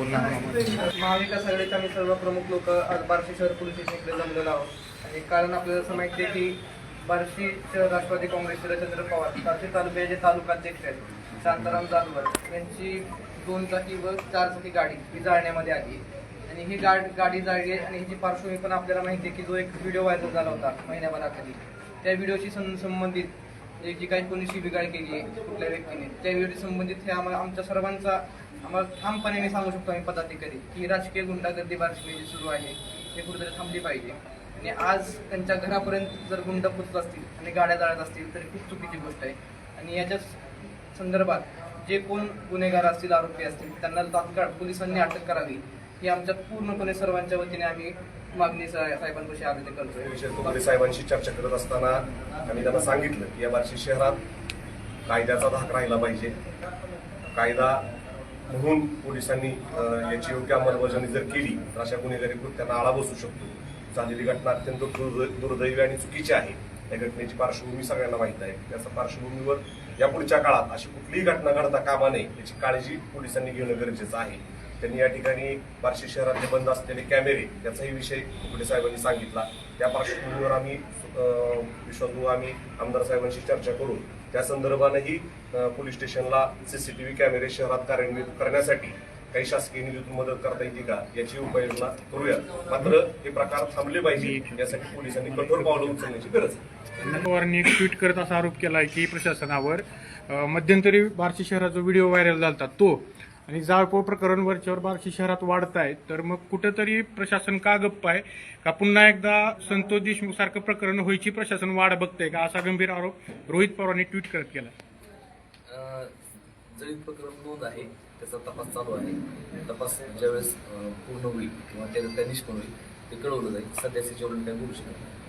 महाविकास आघाडीचे आम्ही सर्व प्रमुख लोक आज बार्शी शहर पोलीस स्टेशनकडे जमलेलो आहोत. आणि कारण आपल्याला असं माहिती आहे की बार्शी शहर राष्ट्रवादी काँग्रेसचे रचंद्र पवार बार्शी तालुक्याचे तालुका अध्यक्ष आहेत शांताराम जाधवर यांची दोन चाकी व चार चाकी गाडी ही जाळण्यामध्ये आली आणि ही गाड गाडी जाळली आहे आणि हिची पार्श्वभूमी पण आपल्याला माहिती आहे की जो एक व्हिडिओ व्हायरल झाला होता महिन्याभराखाली त्या व्हिडिओशी संबंधित म्हणजे जी काही कोणी शिबिगाळ केली आहे कुठल्या व्यक्तीने त्या व्हिडिओशी संबंधित हे आम्हाला आमच्या सर्वांचा आम्हाला ठामपणे मी सांगू शकतो आम्ही पदाधिकारी की राजकीय गुंडागर्दी बारशी जी सुरू आहे. ते कुठेतरी थांबली पाहिजे. आणि आज त्यांच्या घरापर्यंत जर गुंड पोचत असतील आणि गाड्या जाळत असतील तर खूप चुकीची गोष्ट आहे. आणि याच्या संदर्भात जे कोण गुन्हेगार असतील आरोपी असतील त्यांना तात्काळ पोलिसांनी अटक करावी. ही आमच्या पूर्णपणे सर्वांच्या वतीने आम्ही मागणी साहेबांपाशी आग्रह करतो विषय साहेबांशी चर्चा करत असताना आम्ही त्यांना सांगितलं की या बार्शी शहरात कायद्याचा धाक राहिला पाहिजे. कायदा म्हणून पोलिसांनी याची योग्य अंमलबजावणी जर केली तर अशा गुन्हेगारी कृत्यांना आळा बसू शकतो. झालेली घटना अत्यंत दुर्दैवी आणि चुकीची आहे. या घटनेची पार्श्वभूमी सगळ्यांना माहीत आहे. त्याच्या पार्श्वभूमीवर या पुढच्या काळात अशी कुठलीही घटना घडता कामा नये याची काळजी पोलिसांनी घेणं गरजेचं आहे. त्यांनी या ठिकाणी बार्शी शहरातले बंद असलेले कॅमेरे याचाही विषय कुकडे साहेबांनी सांगितला. त्या पार्श्वभूमीवर आम्ही विश्वासभू आम्ही आमदार साहेबांशी चर्चा करून त्या संदर्भानंही पोलीस स्टेशनला व्ही कॅमेरे शहरात कार्यान्वित करण्यासाठी काही शासकीय निधीतून मदत करता येते का याची उपाययोजना करूया मात्र हे प्रकार थांबले पाहिजे यासाठी पोलिसांनी कठोर पावलं उचलण्याची गरज आहे. पवारांनी एक ट्विट करत असा आरोप केला की प्रशासनावर मध्यंतरी बार्शी शहराचा व्हिडिओ व्हायरल झाला तो आणि जाळपोळ प्रकरण वरच्यावर बार्शी शहरात वाढत आहे. तर मग कुठंतरी प्रशासन का गप्प आहे? का पुन्हा एकदा संतोष देशमुख सारखं प्रकरण व्हायची प्रशासन वाढ बघतंय का? असा गंभीर आरोप रोहित पवारांनी ट्विट करत केला जळीत प्रकरण नोंद आहे. त्याचा तपास चालू आहे. तपास ज्यावेळेस पूर्ण होईल किंवा त्याचं त्या निष्पन्न होईल ते कळवलं जाईल. सध्या त्याच्यावरून काही बोलू शकत नाही